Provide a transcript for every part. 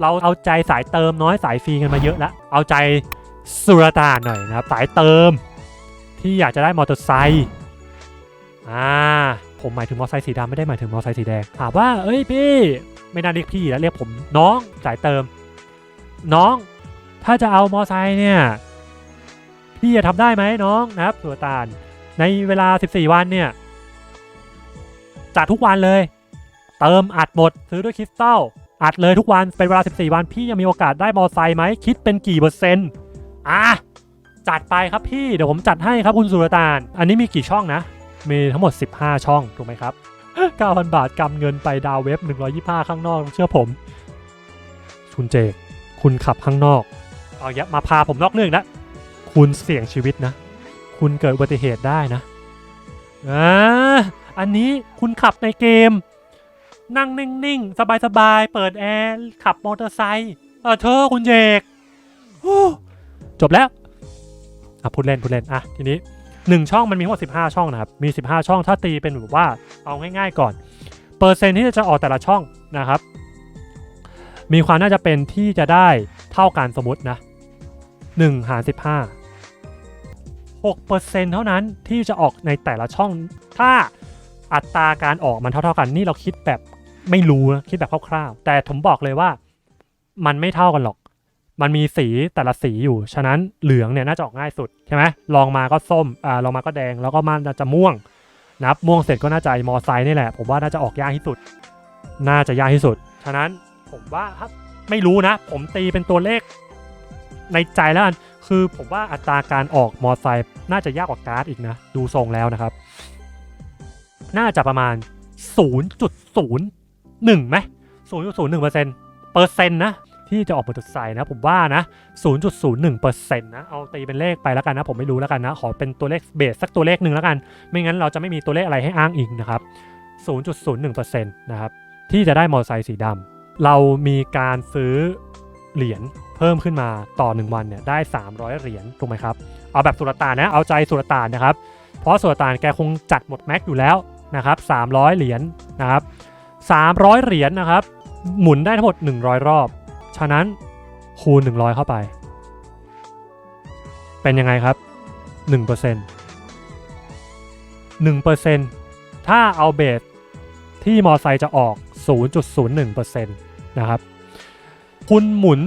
เราเอาใจสายเติมน้อยสายฟรีกันมาเยอะแล้ว เอาใจสุรตานหน่อยนะครับ สายเติม ที่อยากจะได้มอเตอร์ไซค์อ่าผมหมายถึงมอเตอร์ไซค์สีดำไม่ได้หมายถึงมอเตอร์ไซค์สีแดงถามว่าเอ้ยพี่ ไม่น่าเรียกพี่แล้วเรียกผมน้องสายเติม น้อง ถ้าจะเอามอเตอร์ไซค์เนี่ยพี่จะทำได้ไหมน้องนะครับสุรตานในเวลา 14 วันเนี่ยจัดทุกวันเลย เติมอัดหมดซื้อด้วยคริสตัล อัดเลยทุกวันเป็นเวลา 14 วันพี่ยังมีโอกาสได้มอไซค์ไหมคิดเป็นกี่เปอร์เซ็นต์อะจัดไปครับพี่เดี๋ยวผมจัดให้ครับคุณสุรตาน อันนี้มีกี่ช่องนะ มีทั้งหมด 15 ช่องถูกไหมครับ 9,000 บาทกำเงินไปดาวเว็บ 125 ข้างนอกเชื่อผม คุณเจกคุณขับข้างนอกเอาอย่ามาพาผมนอกเรื่องนะคุณเสี่ยงชีวิตนะ คุณเกิดอุบัติเหตุได้นะอ่าอันนี้คุณขับในเกม นั่งนิ่งๆ สบายๆ เปิดแอร์ขับมอเตอร์ไซค์เออเธอคุณเจกจบแล้วอะพูดเล่นพูดเล่นอะทีนี้1ช่องมันมีทั้งหมด15 ช่องนะครับ มี 15 ช่องถ้าตีเป็นแบบว่าเอาง่ายๆก่อน เปอร์เซ็นต์ที่จะออกแต่ละช่องนะครับ มีความน่าจะเป็นที่จะได้เท่ากันสมมตินะ1หาร15 6%เท่านั้นที่จะออกในแต่ละช่อง ถ้าอัตราการออกมันเท่าๆกันนี่เราคิดแบบ ไม่รู้นะคิดแบบคร่าวๆ แต่ผมบอกเลยว่ามันไม่เท่ากันหรอก มันมีสีแต่ละสีอยู่ ฉะนั้นเหลืองเนี่ยน่าจะออกง่ายสุดใช่ไหมลองมาก็ส้มอ่าลองมาก็แดงแล้วก็มันจะม่วงนะครับม่วงเสร็จก็น่าจะมอไซค์นี่แหละ ผมว่าน่าจะออกยากที่สุด น่าจะยากที่สุด ฉะนั้นผมว่าไม่รู้นะ ผมตีเป็นตัวเลขในใจแล้วกันคือผมว่าอัตราการออกมอไซค์น่าจะยากกว่าการ์ดอีกนะ ดูทรงแล้วนะครับ น่าจะประมาณ 0.01ไหม0.01เปอร์เซ็นต์เปอร์เซ็นต์นะที่จะออกมอเตอร์ไซค์นะผมว่านะ0.01เปอร์เซ็นต์นะเอาตีเป็นเลขไปแล้วกันนะผมไม่รู้แล้วกันนะขอเป็นตัวเลขเบสสักตัวเลขหนึ่งแล้วกัน ไม่งั้นเราจะไม่มีตัวเลขอะไรให้อ้างอิงนะครับ0.01เปอร์เซ็นต์นะครับที่จะได้มอเตอร์ไซค์สีดำเรามีการซื้อเหรียญเพิ่มขึ้นมาต่อ 1 วันเนี่ยได้ 300 เหรียญถูกไหมครับ เอาแบบสุรตานนะ เอาใจสุรตานนะครับ เพราะสุรตานแกคงจัดหมดแม็กอยู่แล้วนะครับ300 เหรียญนะครับ 300 เหรียญนะครับ หมุนได้ทั้งหมด 100 รอบ ฉะนั้นคูณ 100 เข้าไป เป็นยังไงครับ 1% 1%ถ้าเอาเบสที่มอไซค์จะออก 0.01%นะครับ คุณหมุน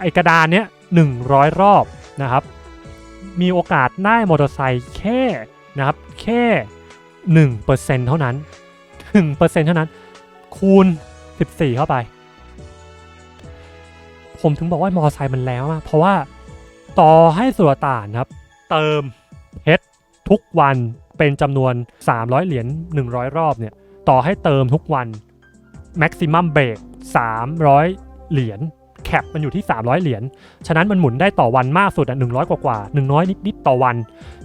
ไอกระดานเนี้ย 100 รอบนะครับ มีโอกาสได้มอเตอร์ไซค์แค่นะครับ แค่ 1%เท่านั้น 1%เท่านั้น คูณ 14 เข้าไป ผมถึงบอกว่ามอไซค์มันแล้วเพราะว่าต่อให้สุรต่านครับ เติมเพชรทุกวันเป็นจำนวน 300 เหรียญ100 รอบเนี่ย ต่อให้เติมทุกวัน maximum break 300 เหรียญแคปมันอยู่ที่ 300 เหรียญ ฉะนั้นมันหมุนได้ต่อวันมากสุดอะ100 กว่ากว่า100 นิด ๆ ต่อวัน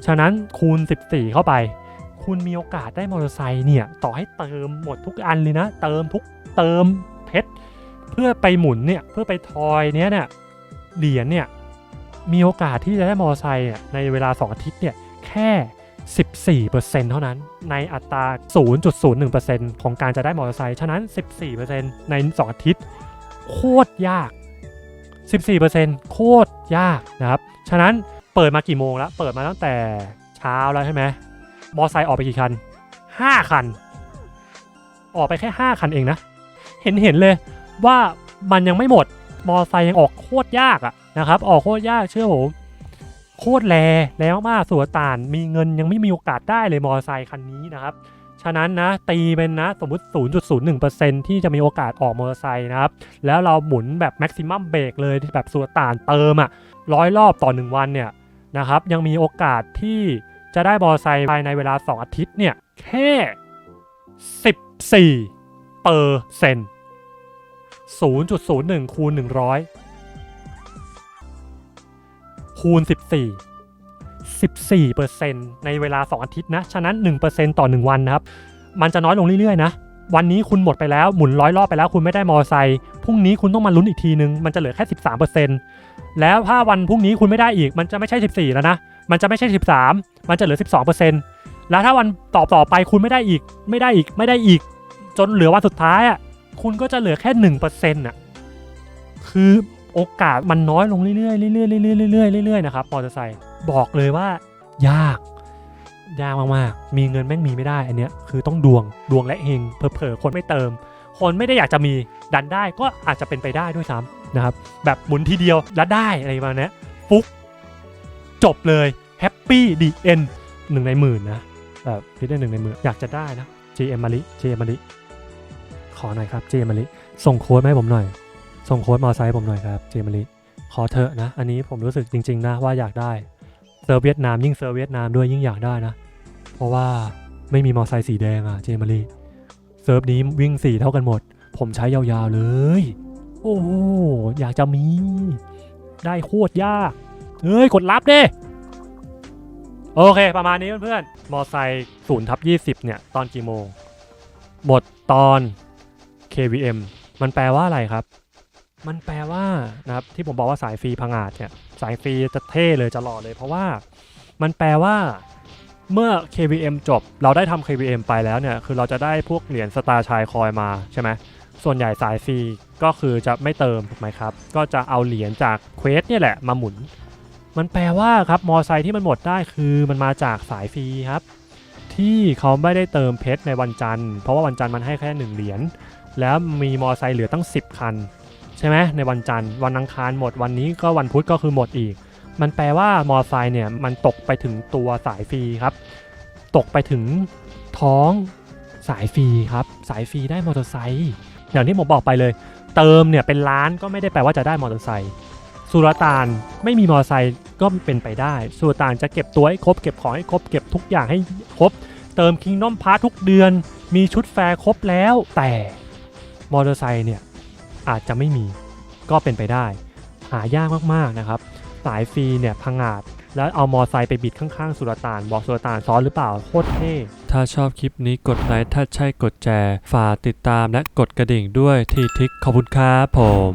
ฉะนั้นคูณ 14 เข้าไป คุณมีโอกาสได้มอเตอร์ไซค์เนี่ย ต่อให้เติมหมดทุกอันเลยนะ เติมทุกเติมเพชรเพื่อไปหมุนเนี่ยเพื่อไปทอยเนี้ยเนี่ยเหรียญเนี่ยมีโอกาสที่จะได้มอเตอร์ไซค์เนี่ยในเวลา 2 อาทิตย์เนี่ยแค่ 14%เท่านั้น ในอัตรา 0.01%ของการจะได้มอเตอร์ไซค์ฉะนั้น 14%ใน 2 อาทิตย์ โคตรยาก 14%โคตรยากนะครับ ฉะนั้นเปิดมากี่โมงแล้ว เปิดมาตั้งแต่เช้าแล้วใช่ไหม มอไซค์ออกไปกี่คัน 5 คัน ออกไปแค่ 5 คันเองนะ เห็นเห็นเลยว่ามันยังไม่หมด มอไซค์ยังออกโคตรยากอะนะครับ ออกโคตรยากเชื่อผมโคตรแลแล้วมากสุวตานมีเงินยังไม่มีโอกาสได้เลยมอไซค์คันนี้นะครับ ฉะนั้นนะตีเป็นนะสมมติ 0.01%ที่จะมีโอกาสออกมอเตอร์ไซค์นะครับ แล้วเราหมุนแบบแม็กซิมัมเบรกเลยแบบสุวตานเติมอะร้อยรอบต่อ 1 วันเนี่ยนะครับ ยังมีโอกาสที่ จะได้มอไซค์ภายในเวลา 2 อาทิตย์เนี่ย แค่ 14เปอร์เซ็นต์0.01 คูณ 100 คูณ 14 14เปอร์เซ็นต์ในเวลา 2 อาทิตย์นะ ฉะนั้น1%ต่อ 1 วันนะครับ มันจะน้อยลงเรื่อยๆนะ วันนี้คุณหมดไปแล้ว หมุนร้อยรอบไปแล้ว คุณไม่ได้มอไซค์ พรุ่งนี้คุณต้องมาลุ้นอีกทีนึง มันจะเหลือแค่ 13%แล้วถ้าวันพรุ่งนี้คุณไม่ได้อีก มันจะไม่ใช่ 14 แล้วนะ มันจะไม่ใช่ 13 มันจะเหลือ 12%แล้วถ้าวันต่อต่อไปคุณไม่ได้อีกไม่ได้อีกไม่ได้อีก จนเหลือวันสุดท้ายอะคุณก็จะเหลือแค่1%อะคือโอกาสมันน้อยลงเรื่อยๆเรื่อยๆเรื่อยๆเรื่อยๆเรื่อยๆนะครับมอเตอร์ไซค์บอกเลยว่ายากยากมากๆ มีเงินแม่งมีไม่ได้ อันเนี้ยคือต้องดวงดวงและเฮงเผลอๆคนไม่เติม คนไม่ได้อยากจะมีดันได้ก็อาจจะเป็นไปได้ด้วยซ้ำนะครับ แบบหมุนทีเดียวแล้วได้อะไรประมาณเนี้ยฟุก จบเลย ปี้ดีเอ็นหนึ่งในหมื่นนะแบบคิดได้หนึ่งในหมื่นอยากจะได้นะ JM มาริ JM มาริขอหน่อยครับ JM มาริส่งโค้ดมาให้ผมหน่อย ส่งโค้ดมอไซค์ผมหน่อยครับ JM มาริขอเถอะนะ อันนี้ผมรู้สึกจริง ๆ นะว่าอยากได้เซิร์เวียดนามยิ่งเซิร์เวียดนามด้วยยิ่งอยากได้นะ เพราะว่าไม่มีมอไซค์สีแดงอะ JM มาริเซิร์ฟนี้วิ่งสีเท่ากันหมด ผมใช้ยาวๆเลย โอ้อยากจะมี ได้โคตรยากเฮ้ย กดรับเดิ โอเค ประมาณนี้เพื่อนๆมอไซค์ศูนย์ทับยี่สิบเนี่ย ตอนกี่โมง หมดตอน KVM มันแปลว่าอะไรครับ มันแปลว่านะครับที่ผมบอกว่าสายฟรีพังอาจเนี่ยสายฟรีจะเท่เลยจะหล่อเลย เพราะว่ามันแปลว่าเมื่อ KVM จบ เราได้ทำ KVM ไปแล้วเนี่ย คือเราจะได้พวกเหรียญสตาร์ชายคอยมาใช่ไหมส่วนใหญ่สายฟรีก็คือจะไม่เติมถูกไหมครับ ก็จะเอาเหรียญจากเควสเนี่ยแหละมาหมุน มันแปลว่าครับมอไซค์ที่มันหมดได้คือมันมาจากสายฟรีครับ ที่เขาไม่ได้เติมเพชรในวันจันทร์เพราะว่าวันจันทร์มันให้แค่หนึ่งเหรียญแล้วมีมอไซค์เหลือตั้ง 10 คัน ใช่ไหมในวันจันทร์วันอังคารหมดวันนี้ก็วันพุธก็คือหมดอีก มันแปลว่ามอไซค์เนี่ยมันตกไปถึงตัวสายฟรีครับ ตกไปถึงท้องสายฟรีครับ สายฟรีได้มอเตอร์ไซค์อย่างที่ผมบอกไปเลย เติมเนี่ยเป็นล้านก็ไม่ได้แปลว่าจะได้มอเตอร์ไซค์ สุลต่านไม่มีมอเตอร์ไซค์ก็เป็นไปได้ สุลต่านจะเก็บตัวให้ครบเก็บของให้ครบเก็บทุกอย่างให้ครบ เติมคิง d อมพาร์ทุกเดือน มีชุดแฟร์ครบแล้ว แต่มอเตอร์ไซค์เนี่ยอาจจะไม่มีก็เป็นไปได้ หายากมากๆนะครับสายฟรีเนี่ยพังอาจแล้วเอามอไซค์ไปบิดข้างๆ สุลต่านบอกสุลต่านซ้อนหรือเปล่าโคตรเท่ถ้าชอบคลิปนี้กดไลค์ถ้าใช่กดแชร์ฝากติดตามและกดกระดิ่งด้วยที่ทิกขอบคุณครับผม